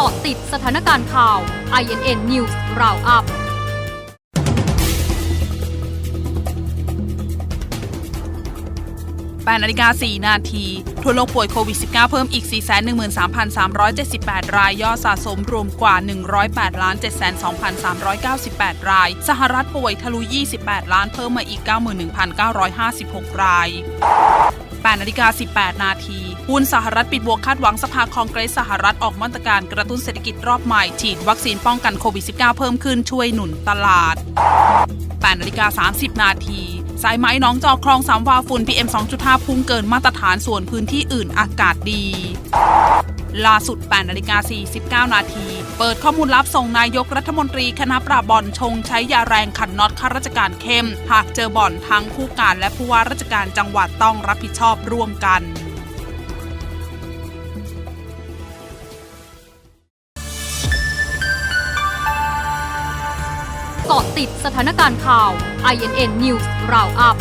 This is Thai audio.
กาะติดสถานการณ์ข่าว INN News Roundup 8นาฬิกา 4 นาที ทั่วโลกป่วยโควิด -19 เพิ่มอีก 413,378 ราย ยอดสะสมรวมกว่า 108ล้าน72,398 ราย สหรัฐป่วยทะลุ 28 ล้าน เพิ่มมาอีก 91,956 ราย 8นาฬิกา18 นาทีหุ้นสหรัฐปิดบวกคาดหวังสภาคองเกรสสหรัฐออกมาตรการกระตุ้นเศรษฐกิจรอบใหม่ ฉีดวัคซีนป้องกันโควิด -19 เพิ่มขึ้นช่วยหนุนตลาด8นาฬิกา30 นาทีสายไหมน้องจอกคลองสามวาฝุ่น PM 2.5 พุ่งเกินมาตรฐานส่วนพื้นที่อื่นอากาศดี ล่าสุด8นาฬิกา49 นาที เปิดข้อมูลลับส่งนายกรัฐมนตรีคณะปราบบอนชงใช้ยาแรงขันน็อตข้าราชการเข้ม หากเจอบ่อนทั้งผู้การและผู้ว่าราชการจังหวัดต้องรับผิดชอบร่วมกันเกาะติดสถานการณ์ข่าว INN News Roundup